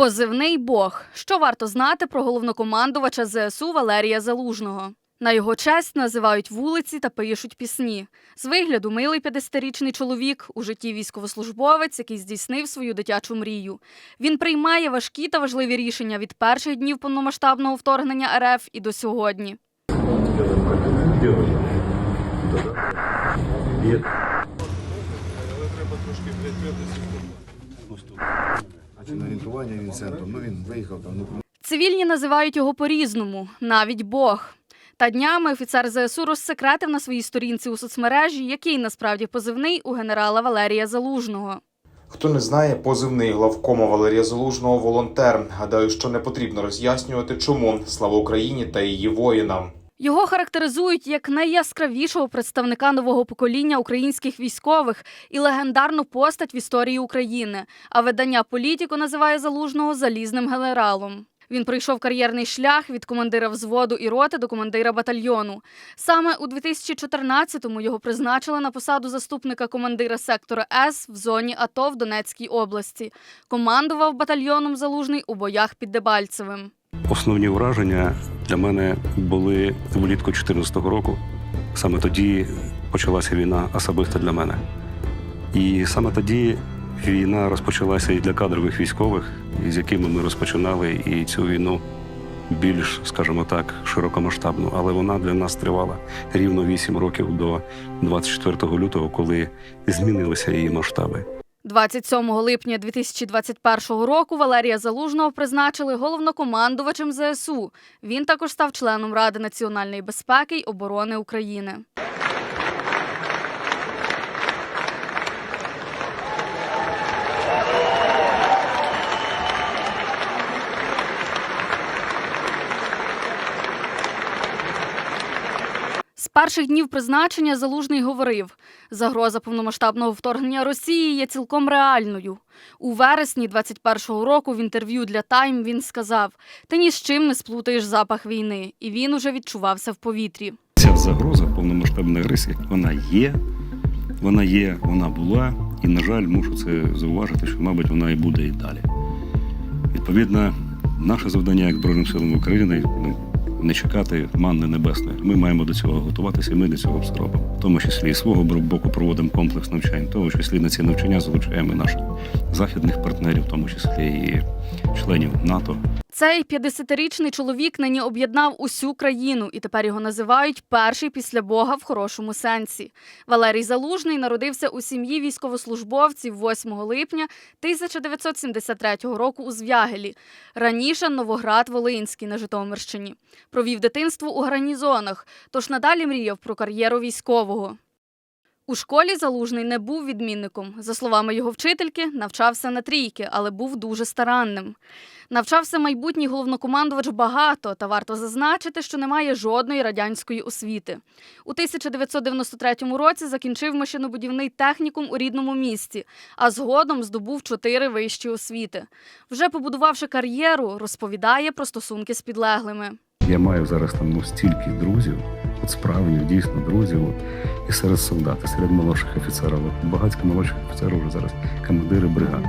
Позивний Бог. Що варто знати про головнокомандувача ЗСУ Валерія Залужного? На його честь називають вулиці та пишуть пісні. З вигляду милий 50-річний чоловік у житті військовослужбовець, який здійснив свою дитячу мрію. Він приймає важкі та важливі рішення від перших днів повномасштабного вторгнення РФ і до сьогодні. делаем как делаем. И на орієнтування він центром. Ну він виїхав там. Ну Цивільні називають його по-різному, навіть Бог. Та днями офіцер ЗСУ розсекретив на своїй сторінці у соцмережі, який насправді позивний у генерала Валерія Залужного. Хто не знає, позивний главкома Валерія Залужного волонтер. Гадаю, що не потрібно роз'яснювати, чому слава Україні та її воїнам. Його характеризують як найяскравішого представника нового покоління українських військових і легендарну постать в історії України. А видання Політіко називає залужного залізним генералом. Він пройшов кар'єрний шлях від командира взводу і роти до командира батальйону. Саме у 2014-му його призначили на посаду заступника командира сектора С в зоні АТО в Донецькій області. Командував батальйоном залужний у боях під Дебальцевим. Основні враження для мене були влітку 2014 року. Саме тоді почалася війна особисто для мене. І саме тоді війна розпочалася і для кадрових військових, з якими ми розпочинали і цю війну більш, скажімо так, широкомасштабну. Але вона для нас тривала рівно 8 років до 24 лютого, коли змінилися її масштаби. 27 липня 2021 року Валерія Залужного призначили головнокомандувачем ЗСУ. Він також став членом Ради національної безпеки й оборони України. Перших днів призначення Залужний говорив: загроза повномасштабного вторгнення Росії є цілком реальною. У вересні 21-го року в інтерв'ю для Тайм він сказав: Ти ні з чим не сплутаєш запах війни, і він уже відчувався в повітрі. Ця загроза повномасштабної агресії, вона є, вона є, вона була, і, на жаль, мушу це зауважити, що, мабуть, вона і буде і далі. Відповідно, наше завдання як Збройним силам України ну, не чекати манни небесної. Ми маємо до цього готуватися, і ми до цього все робимо. В тому числі і свого боку проводимо комплекс навчань, в тому числі на ці навчання залучаємо наших західних партнерів, в тому числі і членів НАТО. Цей 50-річний чоловік нині об'єднав усю країну, і тепер його називають перший після Бога в хорошому сенсі. Валерій Залужний народився у сім'ї військовослужбовців 8 липня 1973 року у Звягелі. Раніше Новоград Волинський на Житомирщині. Провів дитинство у гарнізонах, тож надалі мріяв про кар'єру військового. У школі Залужний не був відмінником. За словами його вчительки, навчався на трійки, але був дуже старанним. Навчався майбутній головнокомандувач багато, та варто зазначити, що немає жодної радянської освіти. У 1993 році закінчив машинобудівний технікум у рідному місті, а згодом здобув чотири вищі освіти. Вже побудувавши кар'єру, розповідає про стосунки з підлеглими. Я маю зараз там ну, стільки друзів, от справжніх, дійсно друзів, от, і серед солдат, і серед молодших офіцерів. От, багатько молодших офіцерів вже зараз командири бригад.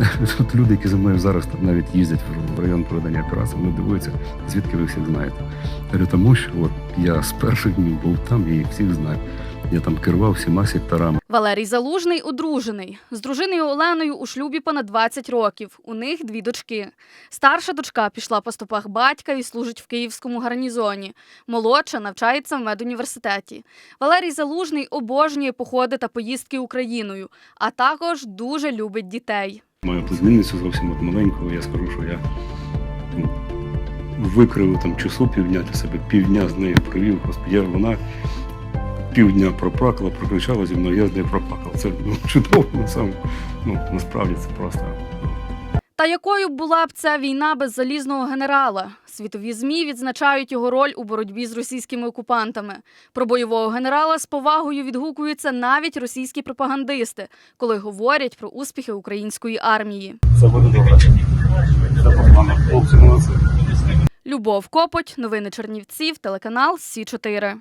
Тут люди, які за мною зараз навіть їздять в район проведення операції, вони дивуються, звідки ви всіх знаєте. Я говорю, тому що от я з перших днів був там, я їх всіх знаю. Я там керував всіма секторами. Валерій Залужний одружений. З дружиною Оленою у шлюбі понад 20 років. У них дві дочки. Старша дочка пішла по стопах батька і служить в київському гарнізоні. Молодша навчається в медуніверситеті. Валерій Залужний обожнює походи та поїздки Україною, а також дуже любить дітей. Мою племінницю зовсім от маленьку, я скажу, що я ну, викрив там часу півдня для себе, півдня з нею провів. Господи, я- вона півдня проплакала, прокричала зі мною, я з нею проплакав. Це ну, чудово, на сам, ну, насправді це просто. ну, Та якою була б ця війна без залізного генерала? Світові змі відзначають його роль у боротьбі з російськими окупантами. Про бойового генерала з повагою відгукуються навіть російські пропагандисти, коли говорять про успіхи української армії. Це. Любов Копоть, новини Чернівців, телеканал Сі 4